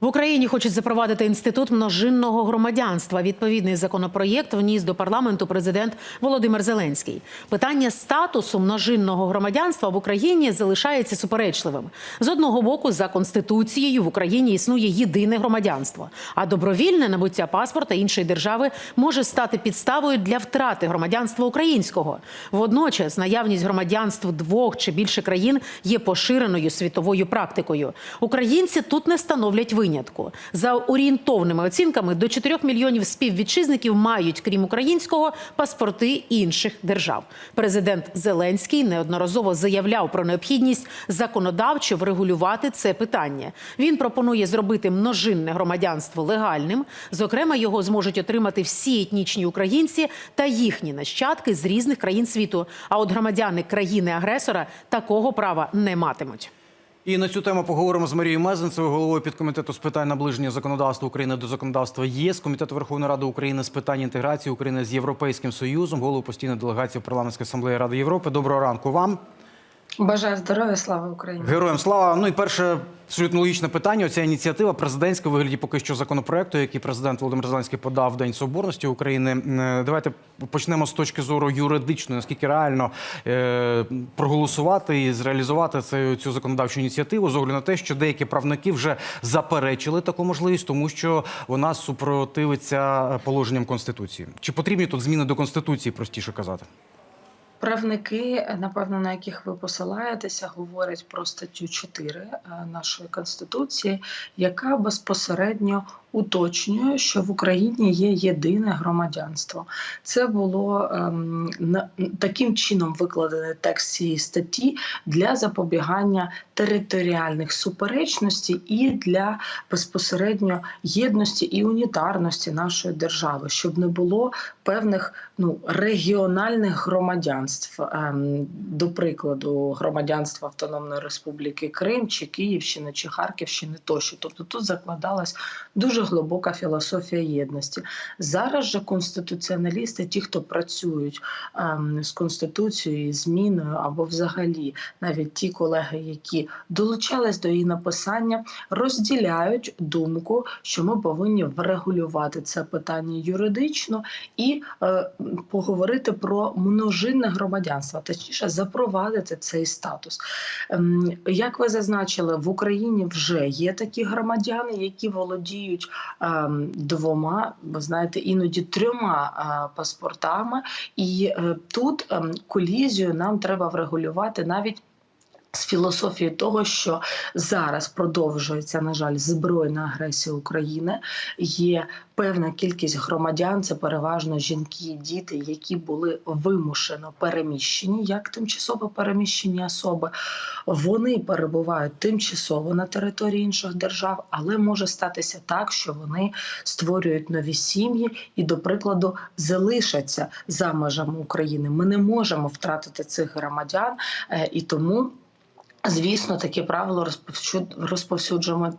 В Україні хочуть запровадити інститут множинного громадянства. Відповідний законопроєкт вніс до парламенту президент Володимир Зеленський. Питання статусу множинного громадянства в Україні залишається суперечливим. З одного боку, за конституцією в Україні існує єдине громадянство, а добровільне набуття паспорта іншої держави може стати підставою для втрати громадянства українського. Водночас наявність громадянств двох чи більше країн є поширеною світовою практикою. Українці тут не становлять винятку. За орієнтовними оцінками до 4 мільйонів співвітчизників мають, крім українського, паспорти інших держав. Президент Зеленський неодноразово заявляв про необхідність законодавчо врегулювати це питання. Він пропонує зробити множинне громадянство легальним. Зокрема, його зможуть отримати всі етнічні українці та їхні нащадки з різних країн світу. А от громадяни країни-агресора такого права не матимуть. І на цю тему поговоримо з Марією Мезенцевою, головою підкомітету з питань наближення законодавства України до законодавства ЄС, комітету Верховної Ради України з питань інтеграції України з Європейським Союзом, голову постійної делегації парламентської асамблеї Ради Європи. Доброго ранку вам. Бажаю здоров'я, слава Україні. Героям слава. Ну і перше абсолютно логічне питання. Оця ініціатива президентська вигляді поки що законопроекту, який президент Володимир Зеленський подав в День Соборності України. Е, Давайте почнемо з точки зору юридичної, наскільки реально е, проголосувати і зреалізувати цю, цю законодавчу ініціативу з огляду на те, що деякі правники вже заперечили таку можливість, тому що вона супротивиться положенням конституції. Чи потрібні тут зміни до конституції, простіше казати? Правники, напевно, на яких ви посилаєтеся, говорять про статтю 4 е, нашої конституції, яка безпосередньо уточнює, що в Україні є єдине громадянство. Це було ем, таким чином викладений текст цієї статті для запобігання територіальних суперечностей і для безпосередньо єдності і унітарності нашої держави, щоб не було певних ну регіональних громадянств. Ем, до прикладу, громадянства Автономної Республіки Крим чи Київщини чи Харківщини тощо. Тобто тут закладалась дуже глибока філософія єдності. Зараз же конституціоналісти, ті, хто працюють ем, з конституцією, зміною або взагалі навіть ті колеги, які долучались до її написання, розділяють думку, що ми повинні врегулювати це питання юридично і е, поговорити про множинне громадянство, точніше запровадити цей статус. Ем, як ви зазначили, в Україні вже є такі громадяни, які володіють ем, двома, ви знаєте, іноді трьома е, паспортами, і е, тут ем, колізію нам треба врегулювати навіть. З філософії того, що зараз продовжується, на жаль, збройна агресія України. Є певна кількість громадян, це переважно жінки і діти, які були вимушено переміщені як тимчасово переміщені особи. Вони перебувають тимчасово на території інших держав, але може статися так, що вони створюють нові сім'ї і, до прикладу, залишаться за межами України. Ми не можемо втратити цих громадян е, і тому. Звісно, таке правило розповсюд... розповсюджуємо.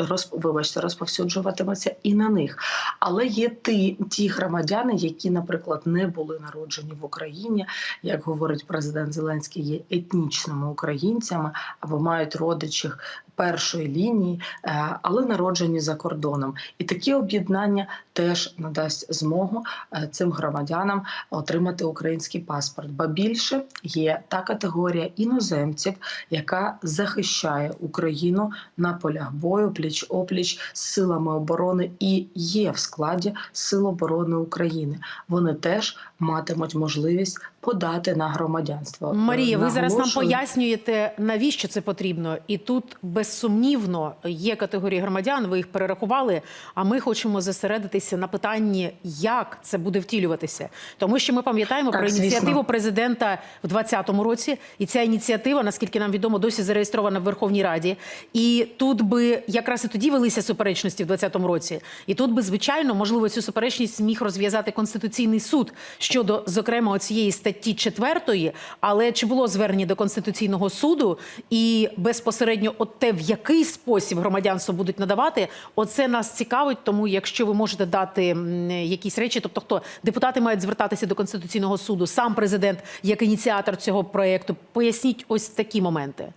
Роз, вибачте, розповсюджуватиметься і на них, але є ті, ті громадяни, які, наприклад, не були народжені в Україні, як говорить президент Зеленський, є етнічними українцями або мають родичів першої лінії, е, але народжені за кордоном. І такі об'єднання теж надасть змогу е, цим громадянам отримати український паспорт. Ба більше є та категорія іноземців, яка захищає Україну на полях бою, пліч опліч з силами оборони і є в складі Сил оборони України. Вони теж матимуть можливість подати на громадянство. Марія, ви зараз нам пояснюєте, навіщо це потрібно, і тут безсумнівно є категорії громадян. Ви їх перерахували. А ми хочемо зосередитися на питанні, як це буде втілюватися, тому що ми пам'ятаємо про ініціативу президента в 2020 році, і ця ініціатива, наскільки нам відомо, досі зареєстрована в Верховній Раді. І тут би якраз і тоді велися суперечності в 2020 році. І тут би, звичайно, можливо, цю суперечність міг розв'язати конституційний суд щодо, зокрема, цієї статті 4, Але чи було звернення до конституційного суду і безпосередньо от те, в який спосіб громадянство будуть надавати, оце нас цікавить. Тому, якщо ви можете дати якісь речі, тобто хто депутати мають звертатися до конституційного суду, сам президент як ініціатор цього проєкту, поясніть ось такі моменти.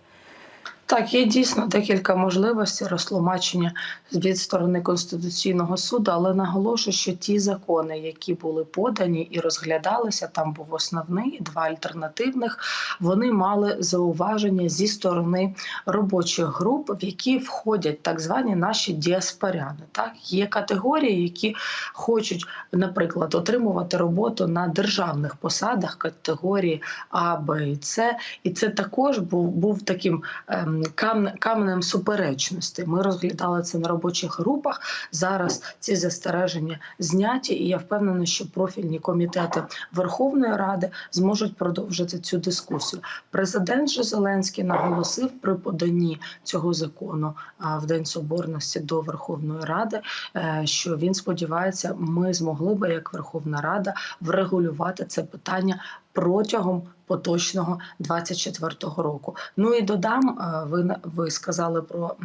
Так, є дійсно декілька можливостей розтлумачення від сторони Конституційного суду, але наголошую, що ті закони, які були подані і розглядалися, там був основний два альтернативних. Вони мали зауваження зі сторони робочих груп, в які входять так звані наші діаспоряни. Так є категорії, які хочуть, наприклад, отримувати роботу на державних посадах категорії А, Б і С. І це також був, був таким ем, каменем суперечності. Ми розглядали це на робочих групах. Зараз ці застереження зняті, і я впевнена, що профільні комітети Верховної Ради зможуть продовжити цю дискусію. Президент же Зеленський наголосив при поданні цього закону в День Соборності до Верховної Ради, е, що він сподівається, ми змогли би як Верховна Рада врегулювати це питання протягом поточного 24-го року. Ну і додам, е, ви ви сказали про.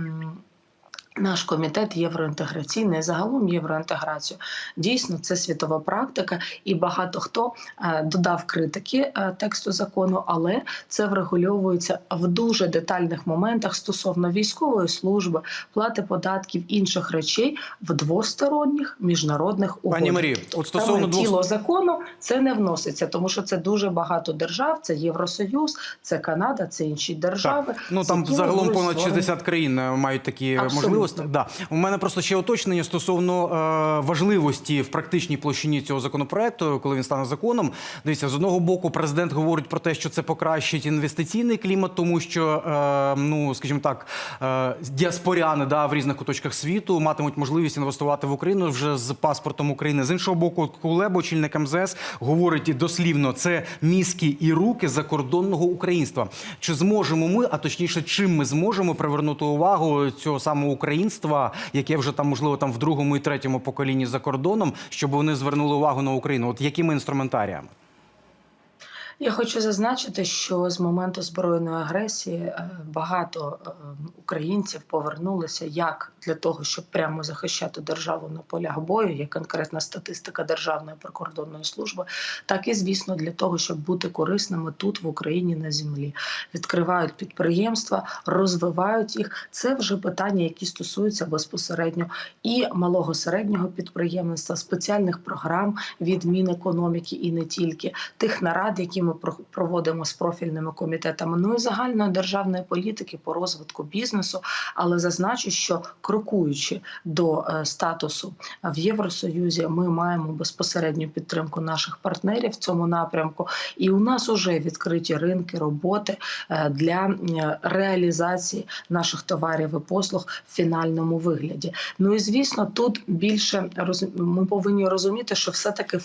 Наш комітет євроінтеграційний, загалом євроінтеграцію. Дійсно, це світова практика, і багато хто е, додав критики е, тексту закону, але це врегульовується в дуже детальних моментах стосовно військової служби, плати податків інших речей в двосторонніх міжнародних угодах. Пані Марію, Тобто от стосовно двох тіло закону це не вноситься, тому що це дуже багато держав. Це Євросоюз, це Канада, це інші держави. Так. Ну там загалом понад створені 60 країн е, мають такі Абсолютно. можливості. Да. У мене просто ще уточнення стосовно е, важливості в практичній площині цього законопроекту, коли він стане законом. Дивіться, з одного боку, президент говорить про те, що це покращить інвестиційний клімат, тому що, е, ну скажімо так, е, діаспоряни да, в різних куточках світу матимуть можливість інвестувати в Україну вже з паспортом України. З іншого боку, Кулеба, очільник МЗС, говорить дослівно, це мізки і руки закордонного українства. Чи зможемо ми, а точніше, чим ми зможемо привернути увагу цього самого українства, яке вже там можливо там в другому і третьому поколінні за кордоном, щоб вони звернули увагу на Україну? От якими інструментаріями? Я хочу зазначити, що з моменту збройної агресії е, багато е, українців повернулися як для того, щоб прямо захищати державу на полях бою, є конкретна статистика Державної прикордонної служби, так і звісно для того, щоб бути корисними тут в Україні на землі. Відкривають підприємства, розвивають їх. Це вже питання, які стосуються безпосередньо і малого середнього підприємництва, спеціальних програм від Мінекономіки і не тільки тих нарад, які ми про- проводимо з профільними комітетами, ну і загальної державної політики по розвитку бізнесу. Але зазначу, що крокуючи до е, статусу в Євросоюзі, ми маємо безпосередню підтримку наших партнерів в цьому напрямку, і у нас вже відкриті ринки роботи е, для реалізації наших товарів і послуг в фінальному вигляді. Ну і звісно, тут більше ми повинні розуміти, що все таки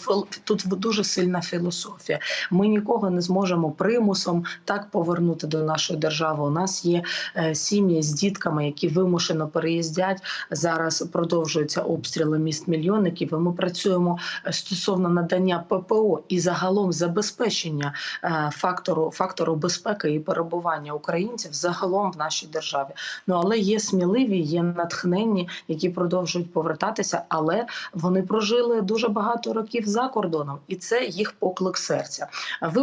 тут дуже сильна філософія. Ми нікого не зможемо примусом так повернути до нашої держави. У нас є е, сім'ї з дітками, які вимушено переїздять. Зараз продовжуються обстріли міст мільйонників. І ми працюємо е, стосовно надання ППО і загалом забезпечення е, фактору фактору безпеки і перебування українців загалом в нашій державі. Ну але є сміливі, є натхненні, які продовжують повертатися, але вони прожили дуже багато років за кордоном, і це їх поклик серця.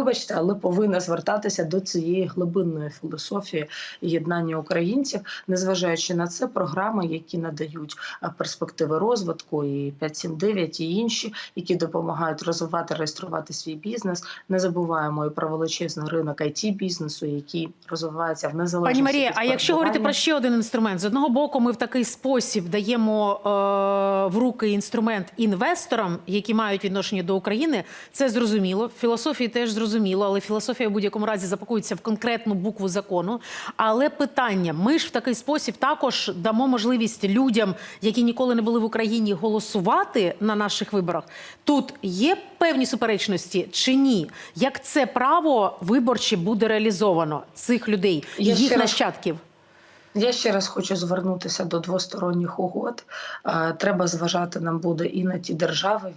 Вибачте, але повинна звертатися до цієї глибинної філософії єднання українців, незважаючи на це, програми, які надають перспективи розвитку, і 579, і інші, які допомагають розвивати, реєструвати свій бізнес. Не забуваємо і про величезний ринок it бізнесу, який розвивається в незалежності. Пані Марія, а якщо говорити про ще один інструмент, з одного боку, ми в такий спосіб даємо е, в руки інструмент інвесторам, які мають відношення до України. Це зрозуміло. Філософії теж зрозуміло, але філософія в будь-якому разі запакується в конкретну букву закону. Але питання: ми ж в такий спосіб також дамо можливість людям, які ніколи не були в Україні, голосувати на наших виборах. Тут є певні суперечності чи ні? Як це право виборче буде реалізовано цих людей, Я їх нащадків? Я ще раз хочу звернутися до двосторонніх угод. Е, Треба зважати нам буде і на ті держави,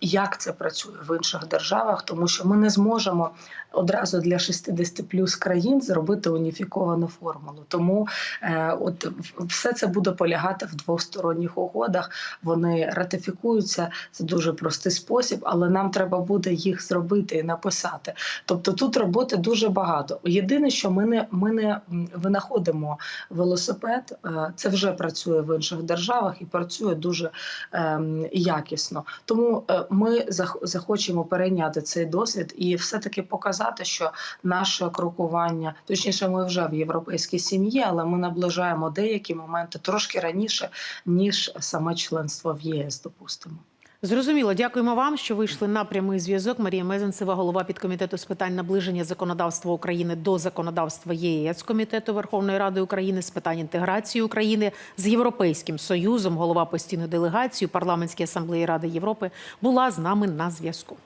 як це працює в інших державах, тому що ми не зможемо одразу для 60 плюс країн зробити уніфіковану формулу. Тому е, от все це буде полягати в двосторонніх угодах. Вони ратифікуються. Це дуже простий спосіб, але нам треба буде їх зробити і написати. Тобто тут роботи дуже багато. Єдине, що ми не ми не винаходимо велосипед. Е, Це вже працює в інших державах і працює дуже ем, якісно. Тому е, ми зах- захочемо перейняти цей досвід і все-таки показати, що наше крокування, точніше, ми вже в європейській сім'ї, але ми наближаємо деякі моменти трошки раніше ніж саме членство в ЄС. Допустимо. Зрозуміло, дякуємо вам, що вийшли на прямий зв'язок. Марія Мезенцева, голова підкомітету з питань наближення законодавства України до законодавства ЄС Комітету Верховної Ради України з питань інтеграції України з Європейським Союзом, голова постійної делегації парламентської асамблеї Ради Європи, була з нами на зв'язку.